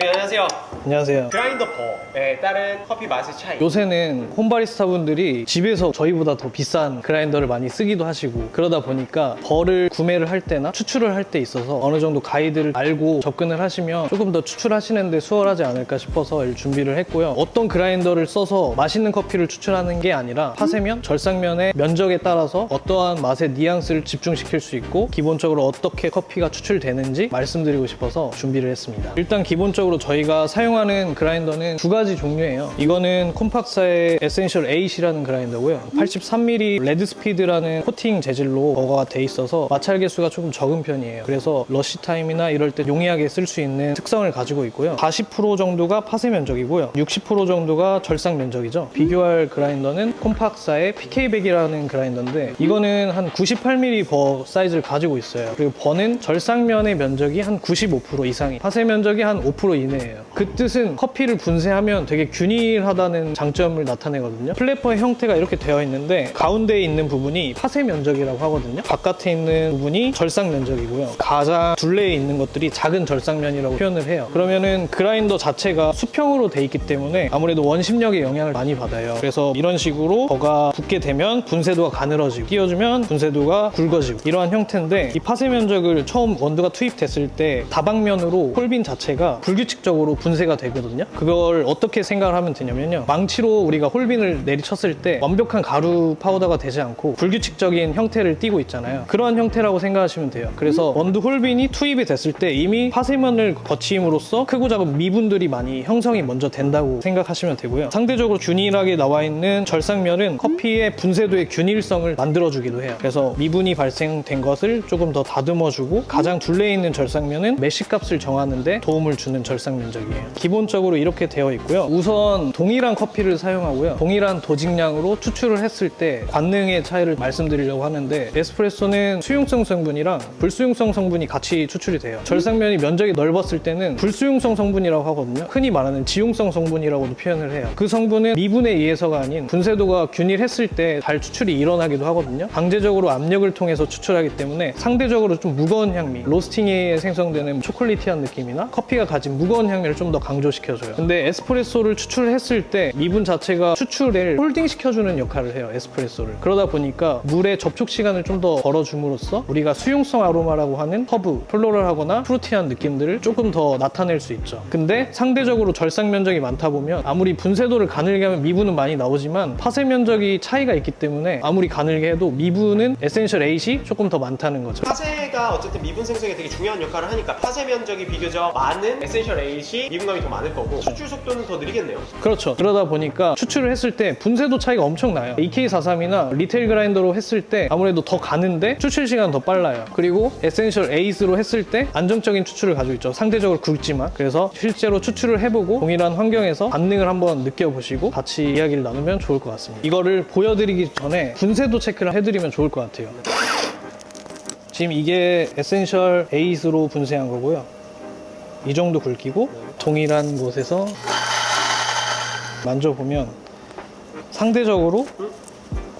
네, 안녕하세요. 안녕하세요. 그라인더 버에 따른 커피 맛의 차이. 요새는 홈바리스타 분들이 집에서 저희보다 더 비싼 그라인더를 많이 쓰기도 하시고 그러다 보니까 벌을 구매를 할 때나 추출을 할 때 있어서 어느 정도 가이드를 알고 접근을 하시면 조금 더 추출하시는데 수월하지 않을까 싶어서 이 준비를 했고요. 어떤 그라인더를 써서 맛있는 커피를 추출하는 게 아니라 파세면, 절상면의 면적에 따라서 어떠한 맛의 뉘앙스를 집중시킬 수 있고 기본적으로 어떻게 커피가 추출되는지 말씀드리고 싶어서 준비를 했습니다. 일단 기본적으로 저희가 사용하는 그라인더는 두 가지 종류예요. 이거는 콤팍사의 에센셜 8이라는 그라인더고요. 83mm 레드 스피드라는 코팅 재질로 버거가 돼 있어서 마찰 개수가 조금 적은 편이에요. 그래서 러시 타임이나 이럴 때 용이하게 쓸 수 있는 특성을 가지고 있고요. 40% 정도가 파쇄 면적이고요. 60% 정도가 절상 면적이죠. 비교할 그라인더는 콤팍사의 PK100이라는 그라인더인데 이거는 한 98mm 버 사이즈를 가지고 있어요. 그리고 버는 절상면의 면적이 한 95% 이상이 파쇄 면적이 한5% 이내예요. 그 뜻은 커피를 분쇄하면 되게 균일하다는 장점을 나타내거든요. 플래퍼의 형태가 이렇게 되어 있는데 가운데에 있는 부분이 파쇄 면적이라고 하거든요. 바깥에 있는 부분이 절상 면적이고요. 가장 둘레에 있는 것들이 작은 절상면이라고 표현을 해요. 그러면은 그라인더 자체가 수평으로 돼 있기 때문에 아무래도 원심력의 영향을 많이 받아요. 그래서 이런 식으로 버가 붙게 되면 분쇄도가 가늘어지고 끼워주면 분쇄도가 굵어지고 이러한 형태인데 이 파쇄 면적을 처음 원두가 투입됐을 때 다방면으로 홀빈 자체가 불규 칙적으로 분쇄가 되거든요. 그걸 어떻게 생각을 하면 되냐면요. 망치로 우리가 홀빈을 내리쳤을 때 완벽한 가루 파우더가 되지 않고 불규칙적인 형태를 띠고 있잖아요. 그러한 형태라고 생각하시면 돼요. 그래서 원두 홀빈이 투입이 됐을 때 이미 파쇄면을 거침으로써 크고 작은 미분들이 많이 형성이 먼저 된다고 생각하시면 되고요. 상대적으로 균일하게 나와 있는 절상면은 커피의 분쇄도의 균일성을 만들어주기도 해요. 그래서 미분이 발생된 것을 조금 더 다듬어주고 가장 둘레에 있는 절상면은 매시값을 정하는데 도움을 주는 절상 면적이에요. 기본적으로 이렇게 되어 있고요. 우선 동일한 커피를 사용하고요. 동일한 도직량으로 추출을 했을 때 관능의 차이를 말씀드리려고 하는데 에스프레소는 수용성 성분이랑 불수용성 성분이 같이 추출이 돼요. 절상면이 면적이 넓었을 때는 불수용성 성분이라고 하거든요. 흔히 말하는 지용성 성분이라고도 표현을 해요. 그 성분은 미분에 의해서가 아닌 분쇄도가 균일했을 때 잘 추출이 일어나기도 하거든요. 강제적으로 압력을 통해서 추출하기 때문에 상대적으로 좀 무거운 향미, 로스팅에 생성되는 초콜릿티한 느낌이나 커피가 가진 무 거운 향미를 좀 더 강조시켜줘요. 근데 에스프레소를 추출했을 때 미분 자체가 추출을 홀딩시켜주는 역할을 해요. 에스프레소를. 그러다 보니까 물의 접촉 시간을 좀 더 벌어줌으로써 우리가 수용성 아로마라고 하는 허브, 플로럴하거나 프루티한 느낌들을 조금 더 나타낼 수 있죠. 근데 상대적으로 절상 면적이 많다 보면 아무리 분쇄도를 가늘게 하면 미분은 많이 나오지만 파쇄 면적이 차이가 있기 때문에 아무리 가늘게 해도 미분은 에센셜 8이 조금 더 많다는 거죠. 파쇄 가 어쨌든 미분 생성에 되게 중요한 역할을 하니까 파쇄 면적이 비교적 많은 에센셜 8이 미분감이 더 많을 거고 추출 속도는 더 느리겠네요. 그렇죠. 그러다 보니까 추출을 했을 때 분쇄도 차이가 엄청 나요. EK43이나 리테일 그라인더로 했을 때 아무래도 더 가는데 추출 시간 더 빨라요. 그리고 에센셜 8으로 했을 때 안정적인 추출을 가지고 있죠. 상대적으로 굵지만. 그래서 실제로 추출을 해보고 동일한 환경에서 반응을 한번 느껴보시고 같이 이야기를 나누면 좋을 것 같습니다. 이거를 보여드리기 전에 분쇄도 체크를 해드리면 좋을 것 같아요. 지금 이게 에센셜 8으로 분쇄한 거고요. 이 정도 굵기고 동일한 곳에서 만져보면 상대적으로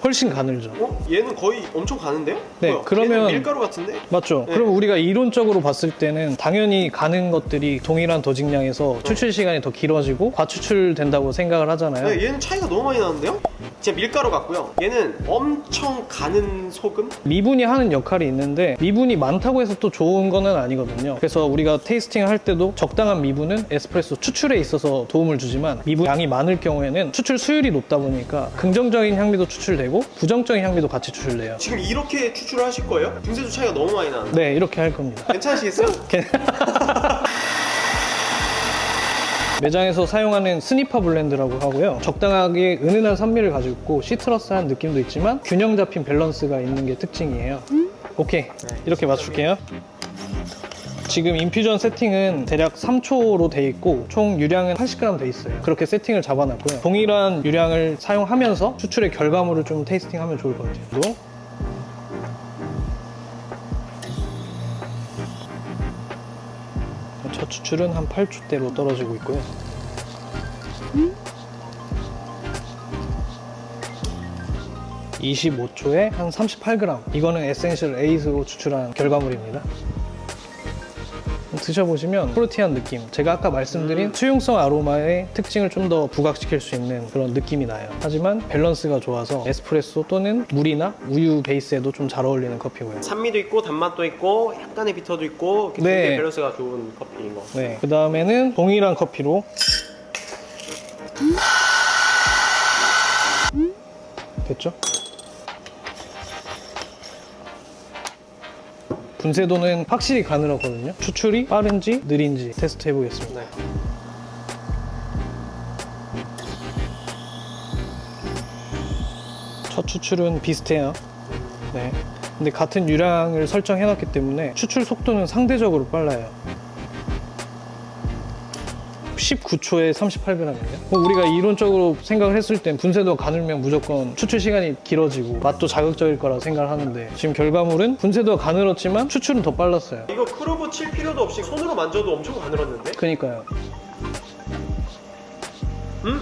훨씬 가늘죠. 어? 얘는 거의 엄청 가는데요? 네, 뭐야, 그러면- 얘는 밀가루 같은데? 맞죠? 네. 그럼 우리가 이론적으로 봤을 때는 당연히 가는 것들이 동일한 도직량에서 추출 시간이 더 길어지고 과추출된다고 생각을 하잖아요. 네, 얘는 차이가 너무 많이 나는데요? 진짜 밀가루 같고요. 얘는 엄청 가는 소금? 미분이 하는 역할이 있는데 미분이 많다고 해서 또 좋은 거는 아니거든요. 그래서 우리가 테이스팅을 할 때도 적당한 미분은 에스프레소 추출에 있어서 도움을 주지만 미분 양이 많을 경우에는 추출 수율이 높다 보니까 긍정적인 향미도 추출되고 부정적인 향미도 같이 추출돼요. 지금 이렇게 추출을 하실 거예요? 분쇄도 차이가 너무 많이 나는데 네, 이렇게 할 겁니다. 괜찮으시겠어요? 매장에서 사용하는 스니퍼 블렌드라고 하고요. 적당하게 은은한 산미를 가지고 있고 시트러스한 느낌도 있지만 균형 잡힌 밸런스가 있는 게 특징이에요. 오케이. 이렇게 맞출게요. 지금 인퓨전 세팅은 대략 3초로 돼 있고 총 유량은 80g 돼 있어요. 그렇게 세팅을 잡아놨고요. 동일한 유량을 사용하면서 추출의 결과물을 좀 테이스팅하면 좋을 것 같아요. 그리고 첫 추출은 한 8초대로 떨어지고 있고요. (25초에) 한 38g 이거는 에센셜 에이스로 추출한 결과물입니다 드셔보시면 프루티한 느낌. 제가 아까 말씀드린 수용성 아로마의 특징을 좀 더 부각시킬 수 있는 그런 느낌이 나요. 하지만 밸런스가 좋아서 에스프레소 또는 물이나 우유 베이스에도 좀 잘 어울리는 커피고요. 산미도 있고 단맛도 있고 약간의 비터도 있고 네. 굉장히 밸런스가 좋은 커피인 것 같아요. 네, 그 다음에는 동일한 커피로. 됐죠? 분쇄도는 확실히 가늘었거든요. 추출이 빠른지 느린지 테스트 해보겠습니다. 네. 첫 추출은 비슷해요. 네. 근데 같은 유량을 설정해놨기 때문에 추출 속도는 상대적으로 빨라요. 19초에 38g이요. 우리가 이론적으로 생각을 했을 땐 분쇄도가 가늘면 무조건 추출 시간이 길어지고 맛도 자극적일 거라 생각을 하는데 지금 결과물은 분쇄도가 가늘었지만 추출은 더 빨랐어요. 이거 크루브 칠 필요도 없이 손으로 만져도 엄청 가늘었는데? 그니까요. 음?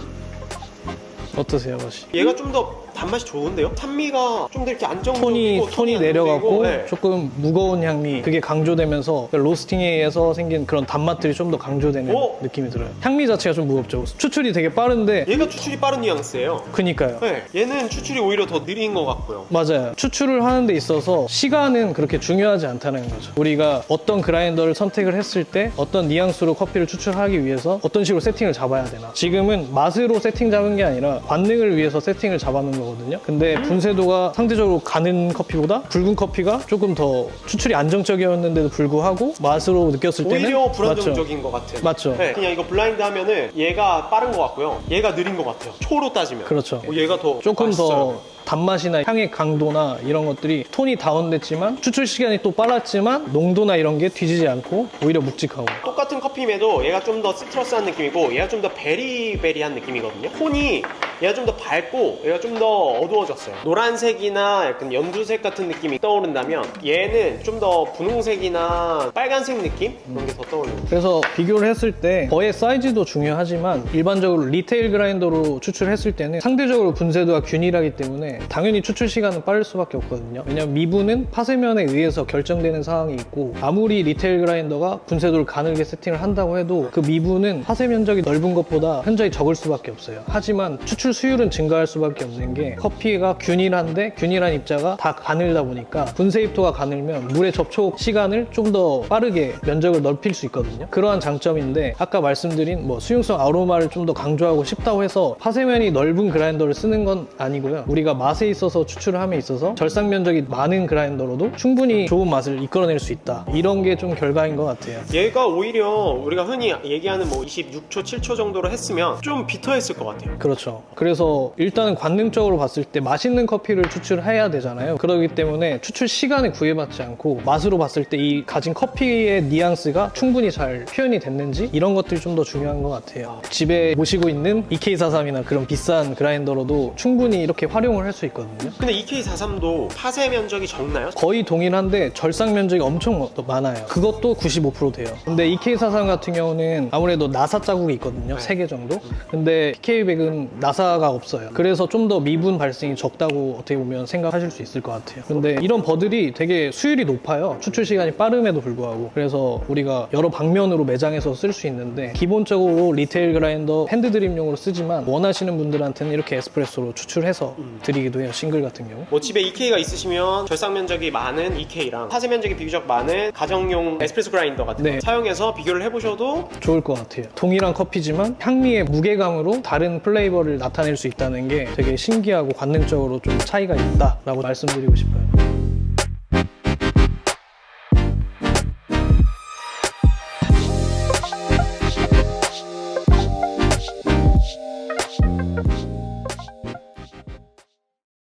어떠세요, 맛이? 얘가 좀더 단맛이 좋은데요? 산미가 좀 더 이렇게 안정적이고 톤이 톤이 안 내려가고 네. 조금 무거운 향미 그게 강조되면서 로스팅에 의해서 생긴 그런 단맛들이 좀 더 강조되는 오! 느낌이 들어요. 향미 자체가 좀 무겁죠. 추출이 되게 빠른데 얘가 추출이 빠른 뉘앙스예요. 그니까요. 네, 얘는 추출이 오히려 더 느린 것 같고요. 맞아요. 추출을 하는 데 있어서 시간은 그렇게 중요하지 않다는 거죠. 우리가 어떤 그라인더를 선택을 했을 때 어떤 뉘앙스로 커피를 추출하기 위해서 어떤 식으로 세팅을 잡아야 되나. 지금은 맛으로 세팅 잡은 게 아니라 관능을 위해서 세팅을 잡아놓은 거 거든요. 근데 분쇄도가 상대적으로 가는 커피보다 붉은 커피가 조금 더 추출이 안정적이었는데도 불구하고 맛으로 느꼈을 때는 오히려. 불안정적인 것 같은. 맞죠. 네, 그냥 이거 블라인드 하면은 얘가 빠른 것 같고요. 얘가 느린 것 같아요. 초로 따지면. 그렇죠. 어, 얘가 더 조금 맛있어요. 더 단맛이나 향의 강도나 이런 것들이 톤이 다운됐지만 추출 시간이 또 빨랐지만 농도나 이런 게 뒤지지 않고 오히려 묵직하고 똑같은 커피임에도 얘가 좀 더 시트러스한 느낌이고 얘가 좀 더 베리베리한 느낌이거든요. 톤이 얘가 좀 더 밝고 얘가 좀 더 어두워졌어요. 노란색이나 약간 연두색 같은 느낌이 떠오른다면 얘는 좀 더 분홍색이나 빨간색 느낌 그런 게 더 떠오르는. 그래서 비교를 했을 때 거의 사이즈도 중요하지만 일반적으로 리테일 그라인더로 추출했을 때는 상대적으로 분쇄도가 균일하기 때문에 당연히 추출 시간은 빠를 수밖에 없거든요 왜냐면 미분은 파쇄면에 의해서 결정되는 상황이 있고 아무리 리테일 그라인더가 분쇄도를 가늘게 세팅을 한다고 해도 그 미분은 파쇄 면적이 넓은 것보다 현저히 적을 수밖에 없어요 하지만 추출 수율은 증가할 수밖에 없는 게 커피가 균일한데 균일한 입자가 다 가늘다 보니까 분쇄 입도가 가늘면 물의 접촉 시간을 좀 더 빠르게 면적을 넓힐 수 있거든요. 그러한 장점인데 아까 말씀드린 뭐 수용성 아로마를 좀 더 강조하고 싶다고 해서 파쇄면이 넓은 그라인더를 쓰는 건 아니고요. 우리가 맛에 있어서 추출을 함에 있어서 절삭 면적이 많은 그라인더로도 충분히 좋은 맛을 이끌어낼 수 있다. 이런 게 좀 결과인 것 같아요. 얘가 오히려 우리가 흔히 얘기하는 뭐 26초, 7초 정도로 했으면 좀 비터했을 것 같아요. 그렇죠. 그래서 일단은 관능적으로 봤을 때 맛있는 커피를 추출해야 되잖아요. 그렇기 때문에 추출 시간에 구애받지 않고 맛으로 봤을 때 이 가진 커피의 뉘앙스가 충분히 잘 표현이 됐는지 이런 것들이 좀 더 중요한 것 같아요. 집에 모시고 있는 EK43이나 그런 비싼 그라인더로도 충분히 이렇게 활용을 할 수 있거든요. 근데 EK43도 파쇄 면적이 적나요? 거의 동일한데 절삭 면적이 엄청 많아요. 그것도 95% 돼요. 근데 EK43 같은 경우는 아무래도 나사 자국이 있거든요. 네. 3개 정도. 근데 PK100은 나사 가 없어요. 그래서 좀 더 미분 발생이 적다고 어떻게 보면 생각하실 수 있을 것 같아요. 근데 이런 버들이 되게 수율이 높아요. 추출 시간이 빠름에도 불구하고. 그래서 우리가 여러 방면으로 매장에서 쓸 수 있는데 기본적으로 리테일 그라인더 핸드드립용으로 쓰지만 원하시는 분들한테는 이렇게 에스프레소로 추출해서 드리기도 해요. 싱글 같은 경우. 뭐 집에 EK가 있으시면 절삭 면적이 많은 EK랑 파쇄 면적이 비교적 많은 가정용 에스프레소 그라인더 같은 네. 거 사용해서 비교를 해보셔도 좋을 것 같아요. 동일한 커피지만 향미의 무게감으로 다른 플레이버를 나타낼 수 있다는 게 되게 신기하고 관능적으로 좀 차이가 있다라고 말씀드리고 싶어요.